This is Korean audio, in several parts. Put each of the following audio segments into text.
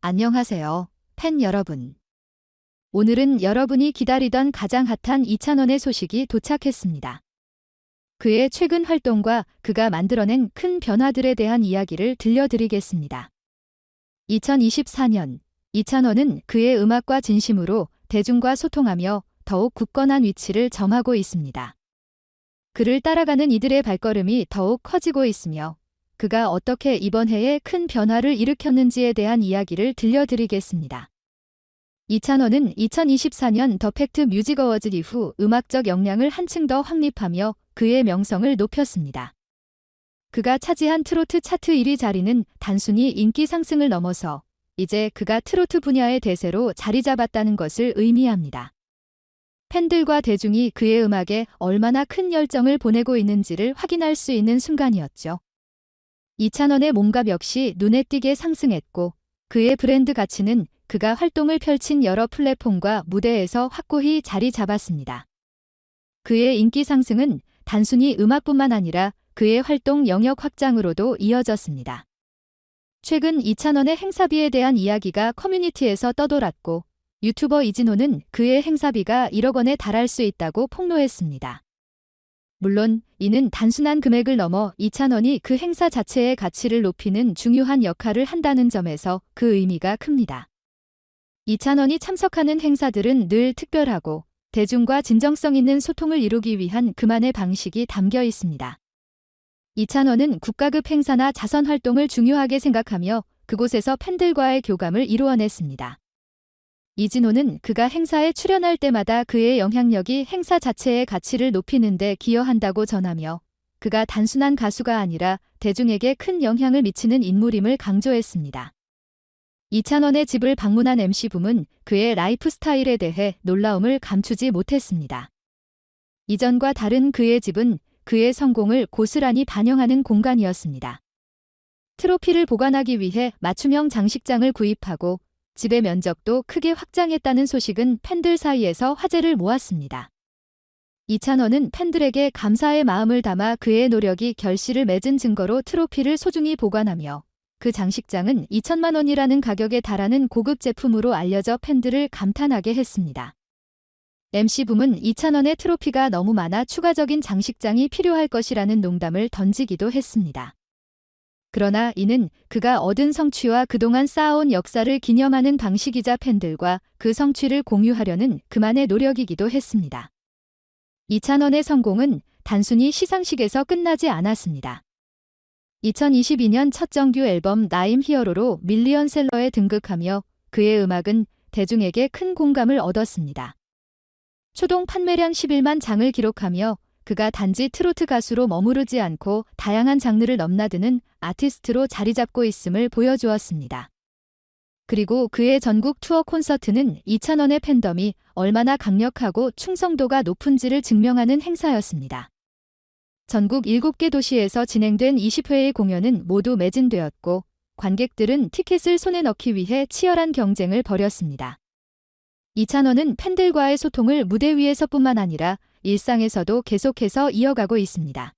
안녕하세요, 팬 여러분. 오늘은 여러분이 기다리던 가장 핫한 이찬원의 소식이 도착했습니다. 그의 최근 활동과 그가 만들어낸 큰 변화들에 대한 이야기를 들려드리겠습니다. 2024년, 이찬원은 그의 음악과 진심으로 대중과 소통하며 더욱 굳건한 위치를 점하고 있습니다. 그를 따라가는 이들의 발걸음이 더욱 커지고 있으며 그가 어떻게 이번 해에 큰 변화를 일으켰는지에 대한 이야기를 들려드리겠습니다. 이찬원은 2024년 더 팩트 뮤직 어워즈 이후 음악적 역량을 한층 더 확립하며 그의 명성을 높였습니다. 그가 차지한 트로트 차트 1위 자리는 단순히 인기 상승을 넘어서 이제 그가 트로트 분야의 대세로 자리 잡았다는 것을 의미합니다. 팬들과 대중이 그의 음악에 얼마나 큰 열정을 보내고 있는지를 확인할 수 있는 순간이었죠. 이찬원의 몸값 역시 눈에 띄게 상승했고 그의 브랜드 가치는 그가 활동을 펼친 여러 플랫폼과 무대에서 확고히 자리 잡았습니다. 그의 인기 상승은 단순히 음악뿐만 아니라 그의 활동 영역 확장으로도 이어졌습니다. 최근 이찬원의 행사비에 대한 이야기가 커뮤니티에서 떠돌았고 유튜버 이진호는 그의 행사비가 1억 원에 달할 수 있다고 폭로했습니다. 물론 이는 단순한 금액을 넘어 이찬원이 그 행사 자체의 가치를 높이는 중요한 역할을 한다는 점에서 그 의미가 큽니다. 이찬원이 참석하는 행사들은 늘 특별하고 대중과 진정성 있는 소통을 이루기 위한 그만의 방식이 담겨 있습니다. 이찬원은 국가급 행사나 자선 활동을 중요하게 생각하며 그곳에서 팬들과의 교감을 이루어냈습니다. 이진호는 그가 행사에 출연할 때마다 그의 영향력이 행사 자체의 가치를 높이는 데 기여한다고 전하며 그가 단순한 가수가 아니라 대중에게 큰 영향을 미치는 인물임을 강조했습니다. 이찬원의 집을 방문한 MC붐은 그의 라이프 스타일에 대해 놀라움을 감추지 못했습니다. 이전과 다른 그의 집은 그의 성공을 고스란히 반영하는 공간이었습니다. 트로피를 보관하기 위해 맞춤형 장식장을 구입하고 집의 면적도 크게 확장했다는 소식은 팬들 사이에서 화제를 모았습니다. 이찬원은 팬들에게 감사의 마음을 담아 그의 노력이 결실을 맺은 증거로 트로피를 소중히 보관하며 그 장식장은 2천만 원이라는 가격에 달하는 고급 제품으로 알려져 팬들을 감탄하게 했습니다. MC붐은 이찬원의 트로피가 너무 많아 추가적인 장식장이 필요할 것이라는 농담을 던지기도 했습니다. 그러나 이는 그가 얻은 성취와 그동안 쌓아온 역사를 기념하는 방식이자 팬들과 그 성취를 공유하려는 그만의 노력이기도 했습니다. 이찬원의 성공은 단순히 시상식에서 끝나지 않았습니다. 2022년 첫 정규 앨범 나임 히어로로 밀리언셀러에 등극하며 그의 음악은 대중에게 큰 공감을 얻었습니다. 초동 판매량 11만 장을 기록하며 그가 단지 트로트 가수로 머무르지 않고 다양한 장르를 넘나드는 아티스트로 자리 잡고 있음을 보여주었습니다. 그리고 그의 전국 투어 콘서트는 2,000원의 팬덤이 얼마나 강력하고 충성도가 높은지를 증명하는 행사였습니다. 전국 7개 도시에서 진행된 20회의 공연은 모두 매진되었고 관객들은 티켓을 손에 넣기 위해 치열한 경쟁을 벌였습니다. 이찬원은 팬들과의 소통을 무대 위에서뿐만 아니라 일상에서도 계속해서 이어가고 있습니다.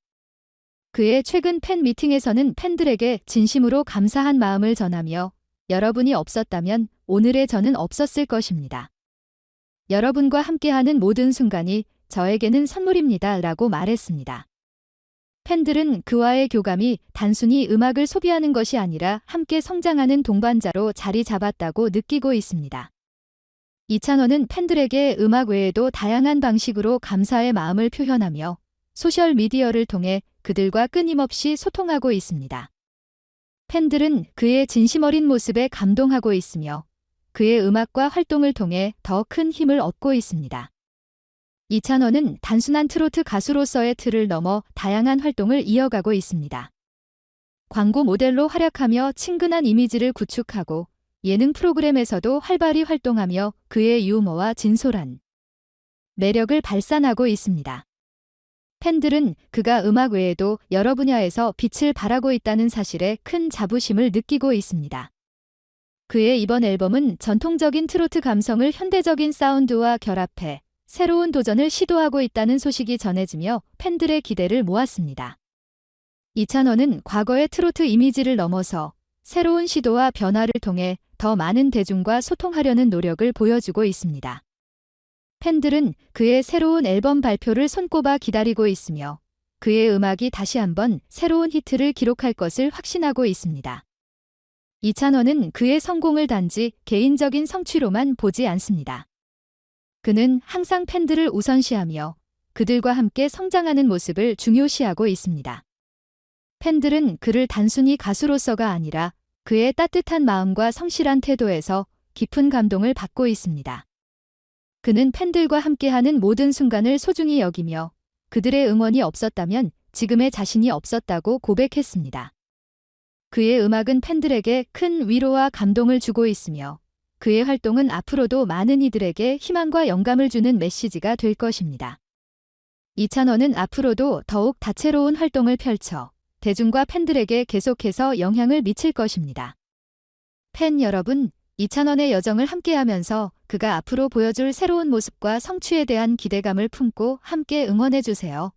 그의 최근 팬 미팅에서는 팬들에게 진심으로 감사한 마음을 전하며 여러분이 없었다면 오늘의 저는 없었을 것입니다. 여러분과 함께하는 모든 순간이 저에게는 선물입니다. 라고 말했습니다. 팬들은 그와의 교감이 단순히 음악을 소비하는 것이 아니라 함께 성장하는 동반자로 자리 잡았다고 느끼고 있습니다. 이찬원은 팬들에게 음악 외에도 다양한 방식으로 감사의 마음을 표현하며 소셜 미디어를 통해 그들과 끊임없이 소통하고 있습니다. 팬들은 그의 진심 어린 모습에 감동하고 있으며 그의 음악과 활동을 통해 더 큰 힘을 얻고 있습니다. 이찬원은 단순한 트로트 가수로서의 틀을 넘어 다양한 활동을 이어가고 있습니다. 광고 모델로 활약하며 친근한 이미지를 구축하고 예능 프로그램에서도 활발히 활동하며 그의 유머와 진솔한 매력을 발산하고 있습니다. 팬들은 그가 음악 외에도 여러 분야에서 빛을 발하고 있다는 사실에 큰 자부심을 느끼고 있습니다. 그의 이번 앨범은 전통적인 트로트 감성을 현대적인 사운드와 결합해 새로운 도전을 시도하고 있다는 소식이 전해지며 팬들의 기대를 모았습니다. 이찬원은 과거의 트로트 이미지를 넘어서 새로운 시도와 변화를 통해 더 많은 대중과 소통하려는 노력을 보여주고 있습니다. 팬들은 그의 새로운 앨범 발표를 손꼽아 기다리고 있으며 그의 음악이 다시 한번 새로운 히트를 기록할 것을 확신하고 있습니다. 이찬원은 그의 성공을 단지 개인적인 성취로만 보지 않습니다. 그는 항상 팬들을 우선시하며 그들과 함께 성장하는 모습을 중요시하고 있습니다. 팬들은 그를 단순히 가수로서가 아니라 그의 따뜻한 마음과 성실한 태도에서 깊은 감동을 받고 있습니다. 그는 팬들과 함께하는 모든 순간을 소중히 여기며 그들의 응원이 없었다면 지금의 자신이 없었다고 고백했습니다. 그의 음악은 팬들에게 큰 위로와 감동을 주고 있으며 그의 활동은 앞으로도 많은 이들에게 희망과 영감을 주는 메시지가 될 것입니다. 이찬원은 앞으로도 더욱 다채로운 활동을 펼쳐 대중과 팬들에게 계속해서 영향을 미칠 것입니다. 팬 여러분, 이찬원의 여정을 함께하면서 그가 앞으로 보여줄 새로운 모습과 성취에 대한 기대감을 품고 함께 응원해주세요.